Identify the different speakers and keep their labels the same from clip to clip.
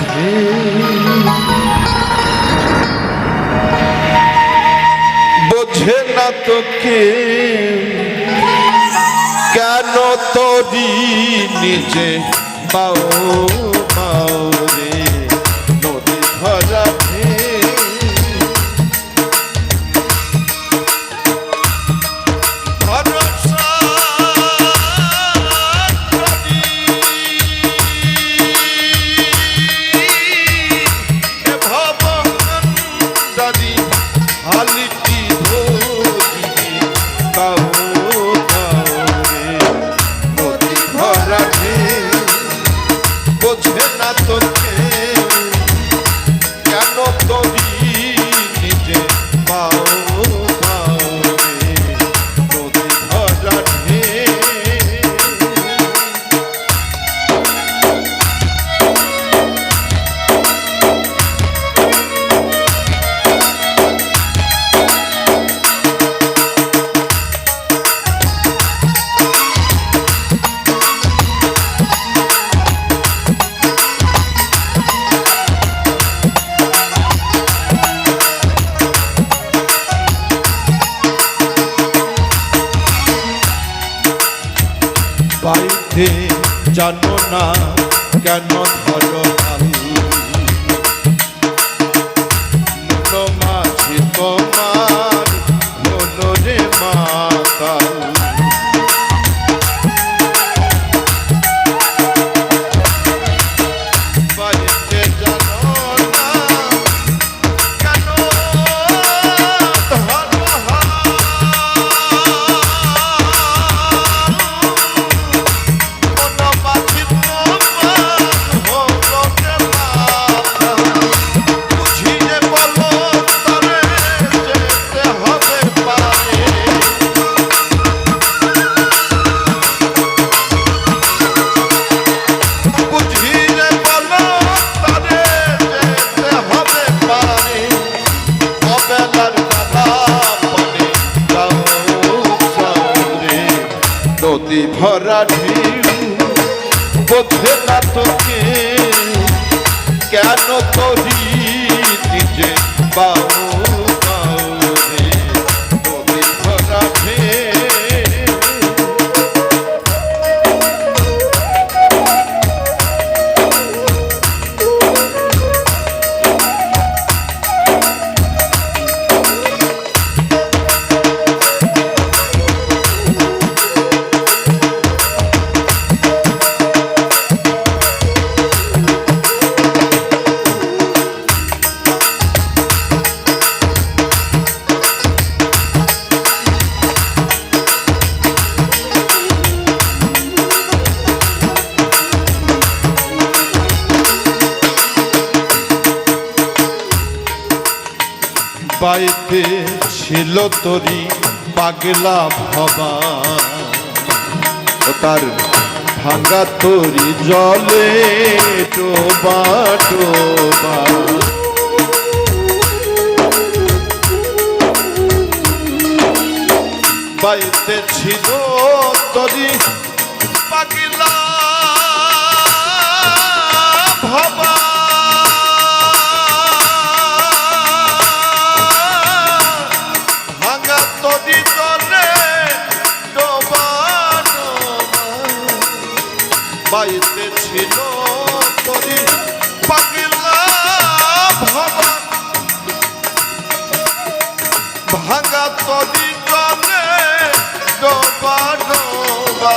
Speaker 1: ভরা বোঝে না তোকে কেন তোরি নিজে পাও পাও বোঝে পাইতে জানো না কেন ধরো মাঝে তোমার মনরে রে নদী ভরা বোঝে না তোকে কেন করি নিজে বাউ বাইতে ছিল তরি পাগলা ভবা। ও তার ভাঙ্গা তরি জলে টোবা টোবা। বাইতে ছিল তরি পাগলা বাইতে ছিল তরি পাগলা ভবা ভাঙা তরি তলে ডোবা ডোবা।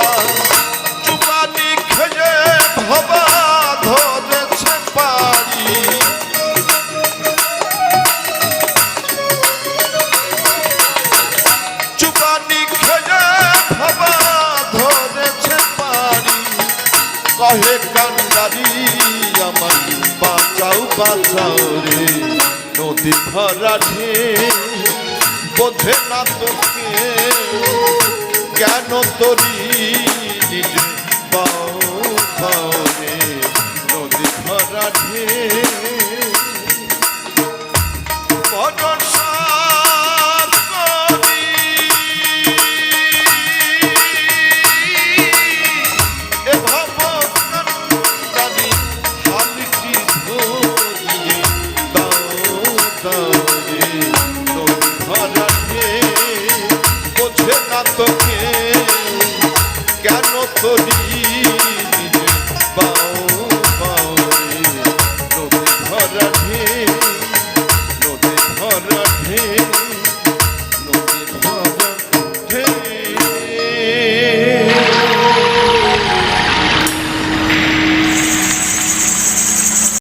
Speaker 1: বাঁচাও নদী ভরা বোঝে না তোকে কেন তরি নিজে পাও পাও রে নদী ভরা ঢেউ তোকে কেন তরি পাও পাও নদী ভরা ঢেউ নদী ভরা ঢেউ